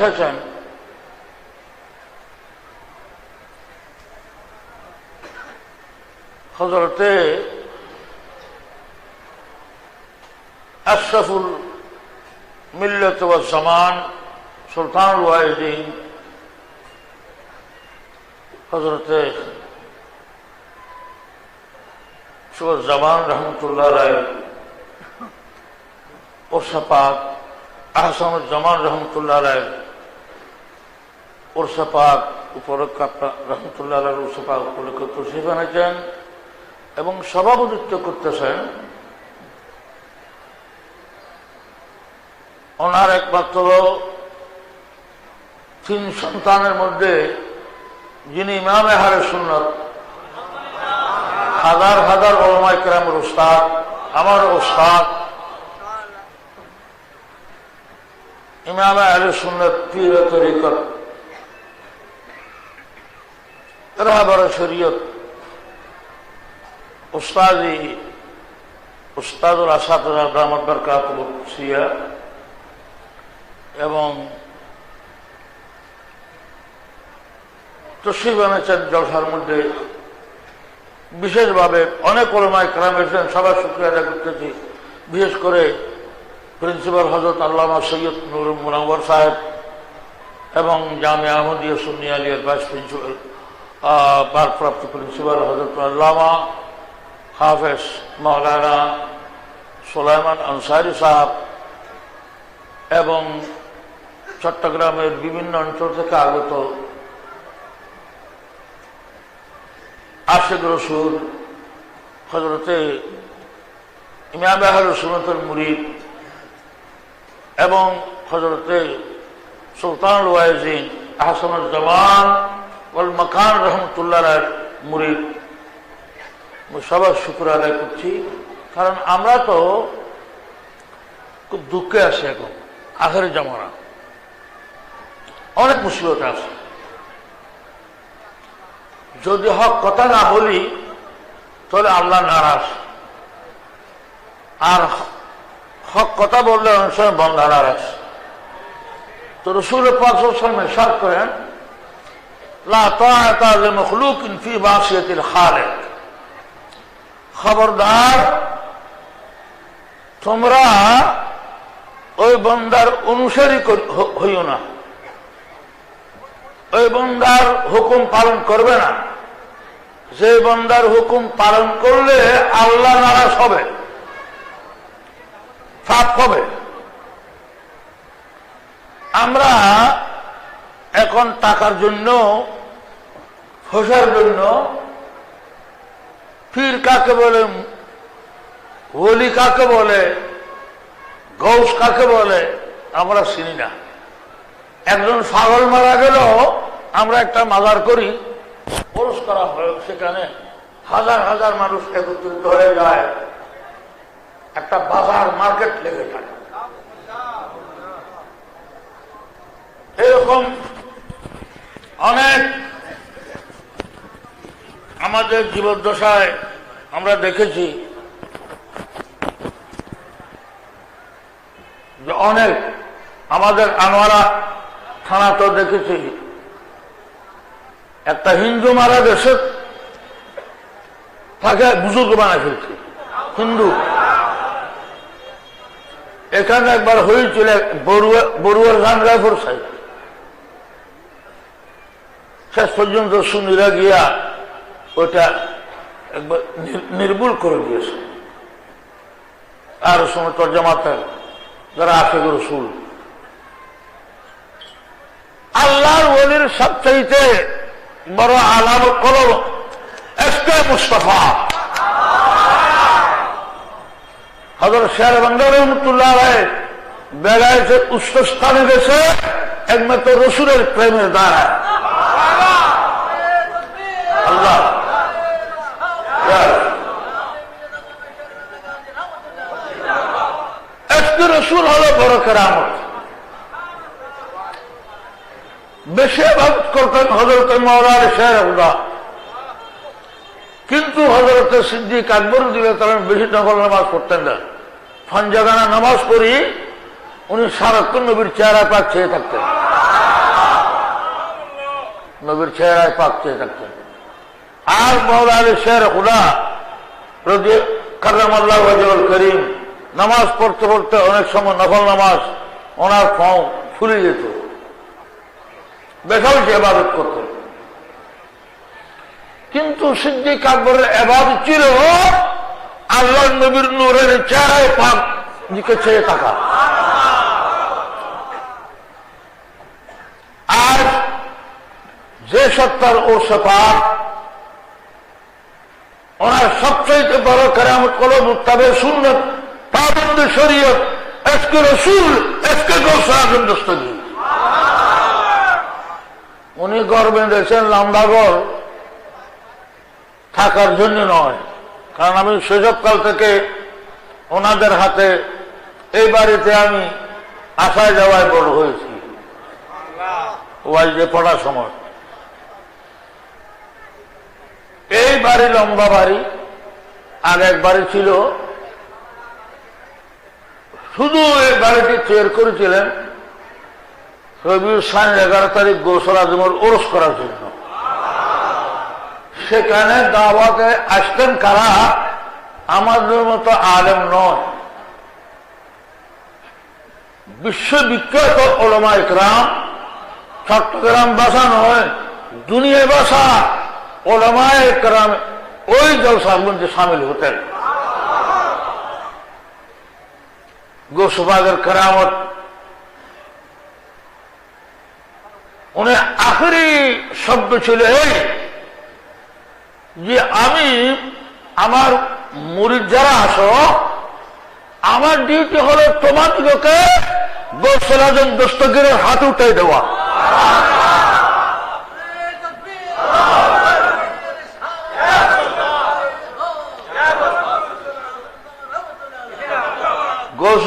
এসেছেন হজরতে আশরাফুল মিল্লত জামান সুলতানুল ওয়াহিদিন হজরতে জামান রহমতুল্লাহ রায় ওরসাপাক আহসানুজ্জামান রহমতুল্লাহ রায় ওরসাপাক উপলক্ষে আপনার রহমতুল্লাহ রায় ওরসাপাক উপলক্ষে তসিফ এনেছেন এবং সভাপতিত্ব করতেছেন ওনার একমাত্র তিন সন্তানের মধ্যে যিনি ইমামে হারে সুন্নত, হাজার হাজার ওলমাই কেরামের উস্তাদ আমার উস্তাদ ইমামে আলে সুন্নত পীর তরিকত রাহবার শরীয়ত। উস্তাদি, উস্তাদুল আসাদ বরকাত সিয়া এবং তসিব এনেছেন জলসার মধ্যে বিশেষভাবে অনেক ওলমায় ক্রাম এসেছেন, সবার শুক্রিয়া আদায় করতেছি। বিশেষ করে প্রিন্সিপাল হজরত আল্লামা সৈয়দ নুর মুনাওয়ার সাহেব এবং জামিয়া আহমদিয়া সুন্নি আলিয়ার ভাইস প্রিন্সিপাল ভারপ্রাপ্ত প্রিন্সিপাল হজরত আল্লামা হাফেজ মৌলানা সোলাইমান আনসারি সাহাব এবং চট্টগ্রামের বিভিন্ন অঞ্চল থেকে আগত আশেদ রসুল, হজরতে ইমাম আহল সুনতর মুরিদ এবং হজরতে সুলতান ওয়াইজিন আহসানুজ্জামান ওয়াল মকান রহমতুল্লাহ রায়ের মুরিদ। সবার শুক্র আদায় করছি, কারণ আমরা তো খুব দুঃখে আছি এখন, আখের জমানা। অনেক মুসিবত আছে। যদি হক কথা না বলি, তাহলে আল্লাহ নারাজ। আর হক কথা বললে অনেক সময় বন্ধা নারাজ তো রসুল পাকসালামে সার করেন খবরদার, তোমরা ওই বন্দার অনুসারী হইও না। ওই বন্দার হুকুম পালন করবে না। যে বন্দার হুকুম পালন করলে আল্লাহ নারাজ হবে। ফাপ হবে। আমরা এখন টাকার জন্য ফসার জন্য ফির কাকে বলে হোলি কাকে বলে, গৌস কাকে বলে, আমরা চিনি না। একজন ছাগল মারা গেল আমরা একটা মাজার করি পরশ করা হয় সেখানে। হাজার হাজার মানুষ একত্রিত হয়ে যায়। একটা বাজার, মার্কেট লেগে থাকে। এরকম অনেক। আমাদের জীবদ্দশায় আমরা দেখেছি যে অনেক আমাদের আনোয়ারা থানা তো দেখেছি। একটা হিন্দু মারা গেছে, তাকে বুজুর্গ বানায় ফেলছে, হিন্দু। এখানে একবার হয়েছিল বড়ুয়ার গান রায়পুর সাহেব শেষ পর্যন্ত সুনীরা গিয়া ওটা একবার নির্মূল করে দিয়েছে। আর সময় তর্জমাতে, যারা আশেখ রসুল। আল্লাহর ওলির সবচাইতে বড় আলামত হল এসকে মুস্তফা। হজর শের বান্দার রহমতুল্লাহ রায় বেড়াইছে উচ্চ স্থানে গেছে একমাত্র রসুলের প্রেমের দ্বারা। একটি রসুল হলো বড় কেরামত। বেশি আবাদত করতেন হজরত মৌলার শের হুদা কিন্তু হজরত সিদ্দিক আকবর দিলে তারা বেশি নকল নামাজ পড়তেন না। ফানজাগানা নামাজ পড়ি, উনি সারাক্ষণ নবীর চেহারা পাক চেয়ে থাকতেন। নবীর চেহারায় পাক চেয়ে থাকতেন। আর মৌলা শের খুদা রদি কার্রাম আল্লাহ করিম নামাজ পড়তে পড়তে অনেক সময় নকল নামাজ ওনার পাও ফুলে যেত। বেশাল যে এবাদত করতেন কিন্তু সিদ্দিক আকবরের এবাদত ছিল আল্লাহ নবীর নূরের চেহারায় পাক দিকে চেয়ে থাকা আর যে সত্তার ও সফাত ওনার সবচেয়ে বড় কেরামত কল মুক্তাবে সুন্নত। পাবন্দ শরীয়ত এসকে রসুল গোসাগন দস্তগীর উনি গড় বেঁধেছেন লাম্বাগড় থাকার জন্য নয়। কারণ আমি শৈশবকাল থেকে ওনাদের হাতে এই বাড়িতে আমি আশায় যাওয়ায় বড় হয়েছি। ওয়াইজে পড়ার সময়। এই বাড়ি লম্বা বাড়ি আর এক বাড়ি ছিল। শুধু এই বাড়িটি তৈরি করেছিলেন রবি সাইন এগারো তারিখ গোসল আজমের ওরস করার জন্য। সেখানে দাওয়াতে আসতেন কারা? আমাদের মতো আলেম নয়। বিশ্ববিখ্যাত ওলমা ইকরাম, চট্টগ্রাম বাসা নয়, দুনিয়া বাসা ওলমা ইকরাম ওই জলসার মধ্যে সামিল হতেন। গোসবাগের কেরামত। উনি আখেরি শব্দ ছিল এই যে আমি আমার মুরিদ যারা আসো আমার ডিউটি হলো তোমাদিগকে গোসল আজম দস্তগিরের হাত উঠাই দেওয়া।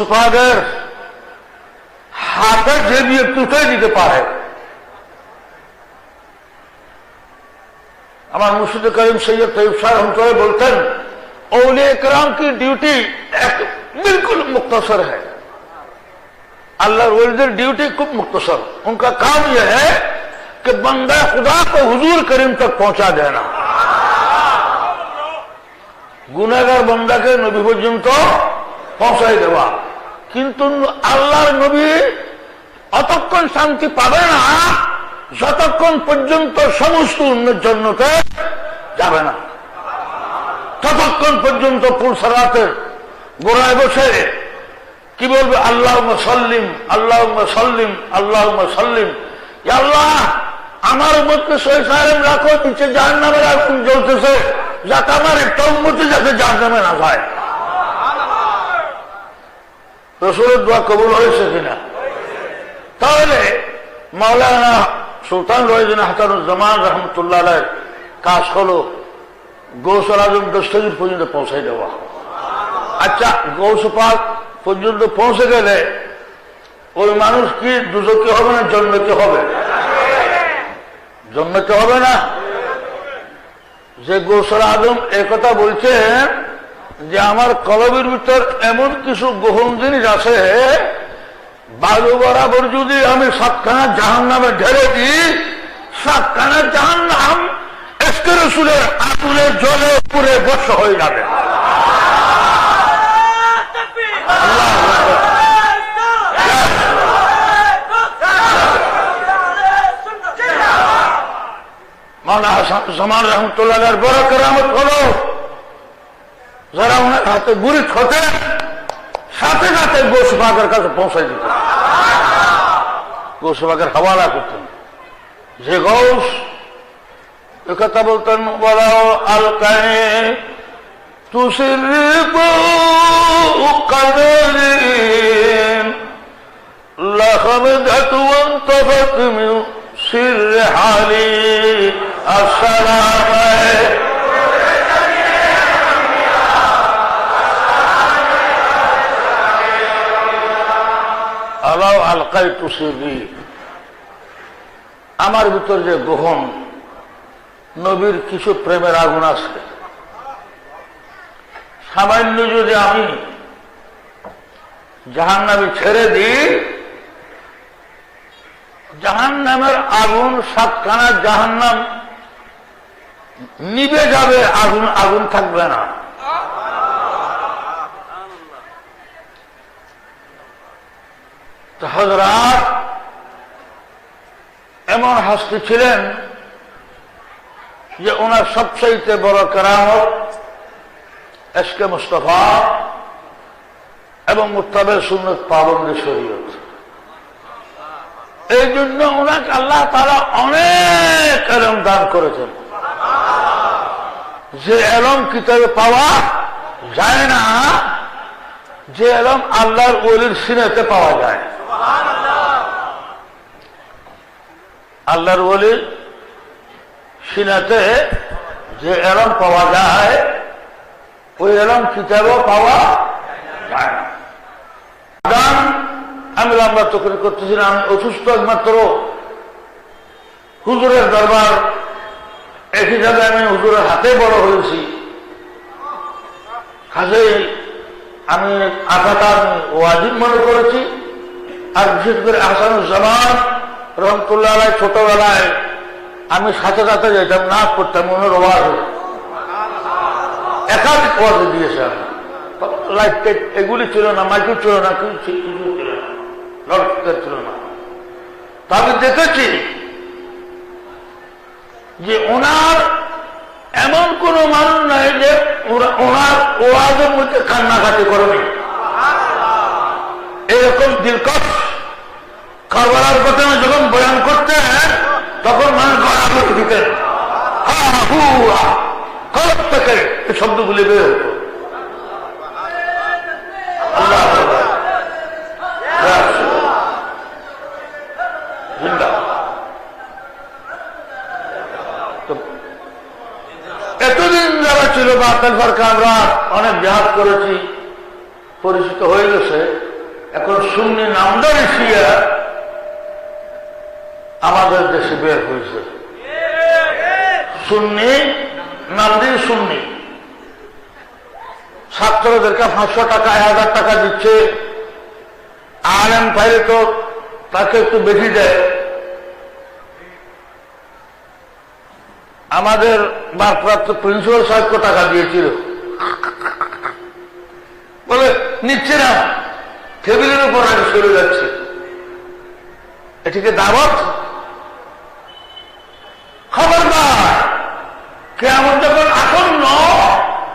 তাদের হাতে যে নিয়ে তুলে দিতে পারে আমার মুর্শিদ করিম সৈয়দ তৈব সাহেব হমচরে বলতেন اولیاء اکرام کی ڈیوٹی بالکل مختصر ہے اللہ ولیدر ڈیوٹی خوب مختصر ان کا کام یہ ہے کہ بندہ خدا کو حضور کریم تک پہنچا دینا گناگار بندہ کے نبی پرجن تو پہنچائی دیوا কিন্তু আল্লাহর নবী অতক্ষণ শান্তি পাবে না, যতক্ষণ পর্যন্ত সমস্ত জন্যতে যাবে না। ততক্ষণ পর্যন্ত পুরসরাতের গোড়ায় বসে কি বলবে? আল্লাহ সল্লিম আল্লাহ সল্লিম আল্লাহ সল্লিম। আল্লাহ, আমার মধ্যে সৈসারেম রাখো, নিচে জাহান নামের আগুন জ্বলতেছে, যাতে আমার একটা উন্মতি যাতে জাহান নামে না যায়। রসুলের দোয়া কবুল হয়েছে কিনা? তাহলে মাওলানা সুলতান রয়েছেন হাতানুজ্জামান রহমতুল্লাহ কাজ হলো গৌসল আজম দস্তগির পর্যন্ত পৌঁছাই দেওয়া। আচ্ছা গৌসপাক পর্যন্ত পৌঁছে গেলে ওই মানুষ কি দুজকে হবে না জন্মতে হবে? জন্মতে হবে না? যে গোসল আদম একথা বলছেন যে আমার কলবের ভিতর এমন কিছু গোহন জিনিস আছে, বালু বরাবর যদি আমি সাতখানা জাহান নামে ঢেলে দিই, সাতখানা জাহান নাম রসুলের জলে পুরে বর্ষ হয়ে যাবে। মানা জামান রহমতুল্লাহ বড় কেরামত হলো যারা ওনার হাতে গুড়ি ঠোঁটে সাথে সাথে গোসবাগের কাছে পৌঁছাই দিত গোসবাগের হাওয়ালা করতেন যে গৌস কথা বলতেন বলাও আলকায়ে তুসির কাদের لخبدت وانطفت من سر حالي السلام আলাও আলকাই তুসিরি আমার ভিতর যে গ্রহণ, নবীর কিছু প্রেমের আগুন আছে। সামান্য যদি আমি জাহান নামে ছেড়ে দিই জাহান নামের আগুন সাতখানা জাহান নাম নিবে যাবে, আগুন আগুন থাকবে না। হজরাত এমন হাসতে ছিলেন যে ওনার সবচাইতে বড় কেরামত এসকে মুস্তফা এবং মুত্তাবের সুন্নত পাবন্দি শরীয়ত। এই জন্য ওনাকে আল্লাহ তারা অনেক এলম দান করেছেন। যে এলম কিতাবে পাওয়া যায় না, যে এলম আল্লাহর ওলির সিনেতে পাওয়া যায়। আল্লাহর ওলির সিনাতে যে এলম পাওয়া যায়, ওই এলম কিতাবেও পাওয়া যায় আমি লম্বা তকরি করতেছি না আমি অসুস্থ একমাত্র হুজুরের দরবার। এক হিসাবে আমি হুজুরের হাতে বড় হয়েছি। কাজে আমি আমি ওয়াজিব মনে করেছি, আর বিশেষ করে আসানুজ্জামান রহমতুল্লাহ ছোটবেলায় আমি সাথে সাথে যেতাম না করতাম মনের ওয়াজ একাধিক ওয়াজে দিয়েছে এগুলি ছিল না মাইক্রো ছিল না, কিছু ছিল না লড়স্পিকার ছিল না তা দেখেছি যে ওনার এমন কোন মানুষ নাই যে ওনার ওয়াজের মধ্যে কান্নাকাটি করেনি। এরকম দিলকশ কারবালার ঘটনা যখন বয়ান করতেন তখন মানুষ গড়াগড়ি দিতেন হা, হু শব্দগুলি বের হতো। এতদিন যারা ছিল বাতাল আমরা অনেক জাহাজ করেছি, পরিচিত হয়ে গেছে। এখন সুন্নি নামদারি শিয়া আমাদের দেশে বের হয়েছে। সুন্নি নামদিন সুন্নি? ছাত্রদেরকে পাঁচশো টাকা, এক হাজার টাকা দিচ্ছে। আলেম পাইলে তো তাকে একটু বেশি দেয়। আমাদের ভারপ্রাপ্ত প্রিন্সিপাল সাহেবকে টাকা দিয়েছিল। বলে, নিচ্ছে না। টেবিলের উপর আগে চলে যাচ্ছে। এটিকে দাওয়াত? খবরদার। কেমন যখন আসন্ন,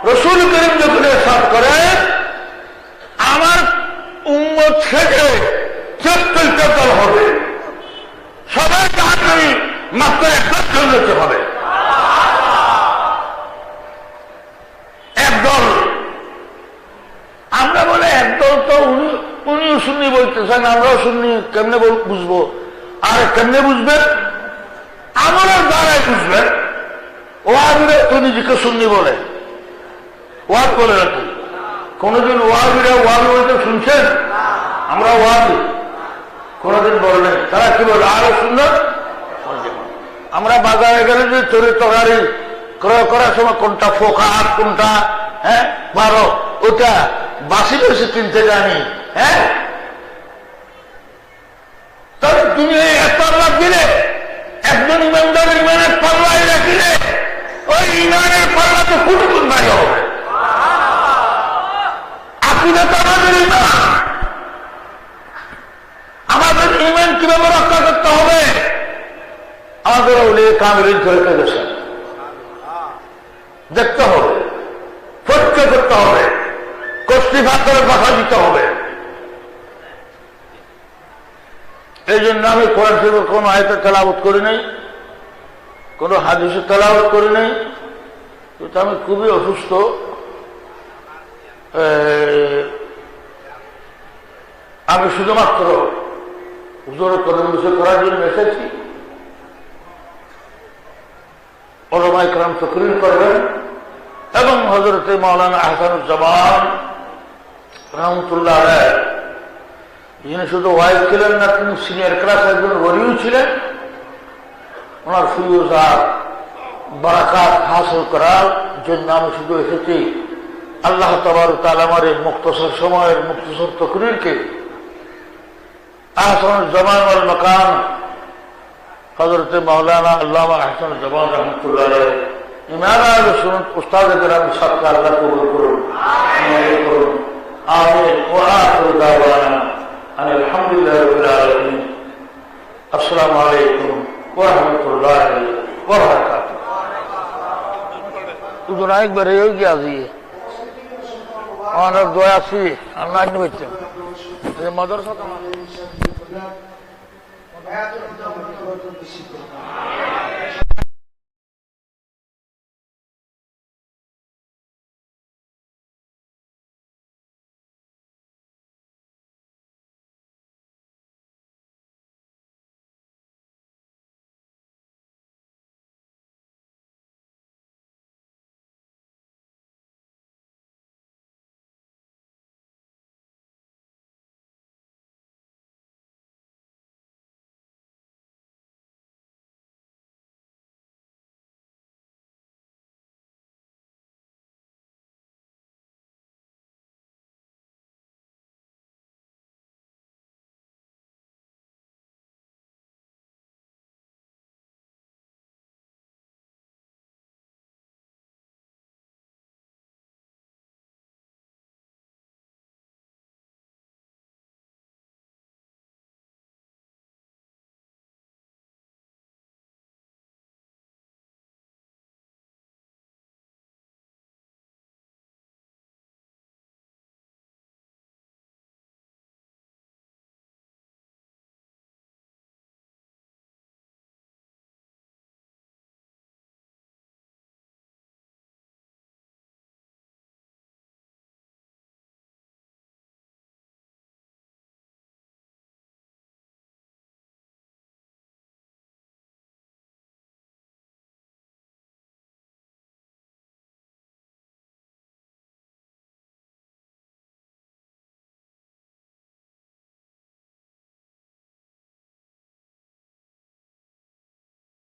রসুল করিম যখন সাত করে আমার উম্মত থেকে চোদ্দটা দল হবে। সবাই তাড়াতাড়ি মাত্র একটা চলতে হবে। একদল। আমরা বলে একদল তো উনি, উনিও শুনি বলতেছেন, আমরাও শুনি কেমনে বুঝব? আর কেমনে বুঝবেন? আমলের দ্বারাই বুঝবেন ওয়াবিরা তো নিজেকে শুননি বলে। ওয়াদ বলে রাখি কোনদিন ওয়াবিরা ওয়াদ বলতে শুনছেন? আমরা ওয়াবি কোনদিন বললেন তারা কি বলে? আরও সুন্দর আমরা বাজারে গেলে যে চোরের তরকারি ক্রয় করার সময় কোনটা ফোকা আর কোনটা হ্যাঁ বারো, ওটা বাসি বেশি কিনতে জানি হ্যাঁ? তবে তুমি এক পাল্লা দিলে একজন ইমানদার ইমানের পাল্লায় রাখিলে ওই ইমানের পাল্লা তো কুটুকুট বাইরে হবে। আকিদা তো আমাদের ইমান। আমাদের ইমান কীভাবে রক্ষা করতে হবে? আমাদের ওলে কামেরিন ধরে গেছে দেখতে হবে। পরীক্ষা করতে হবে। কষ্টিভাগ করে কথা দিতে হবে। এই জন্য আমি কোরআন শরীফের কোন আয়তে তেলাবত করি নাই, কোন হাদিসে তেলাবত করি নাই। কিন্তু আমি খুবই অসুস্থ। আমি শুধুমাত্র হুজুর কদম বিষয় করার জন্য এসেছি। ওলমাই ক্রাম তকরির করবেন এবং হজরতে মৌলানা আহসানুজ্জামান রহমতুল্লাহ আলাই যিনি শুধু ওয়াইফ ছিলেন না, তিনি সিনিয়র ক্লাস একজন ওরিও ছিলেন। ওনার ফিউজ আর বারাকাত হাসিল করার জন্য আমি শুধু এসেছি। আল্লাহ তবর তালামার এই মুক্তসর সময়ের মুক্তসর তকরিরকে আহসান জমান আল মকান হজরতে মৌলানা আল্লাহ আহসান জমান রহমতুল্লাহ ইমান আল সুনত উস্তাদ গ্রাম সৎকার আল্লাহ কবুল করুন। করুন আমি ওরা আসসালামু আলাইকুম ওয়া রাহমাতুল্লাহি ওয়া বারাকাতুহু দুজন একবার এই গিয়া দিয়ে আমার দয়া আছি আল্লাহ নিবেছে মাদ্রাসা হায়াতুল উদ্দাম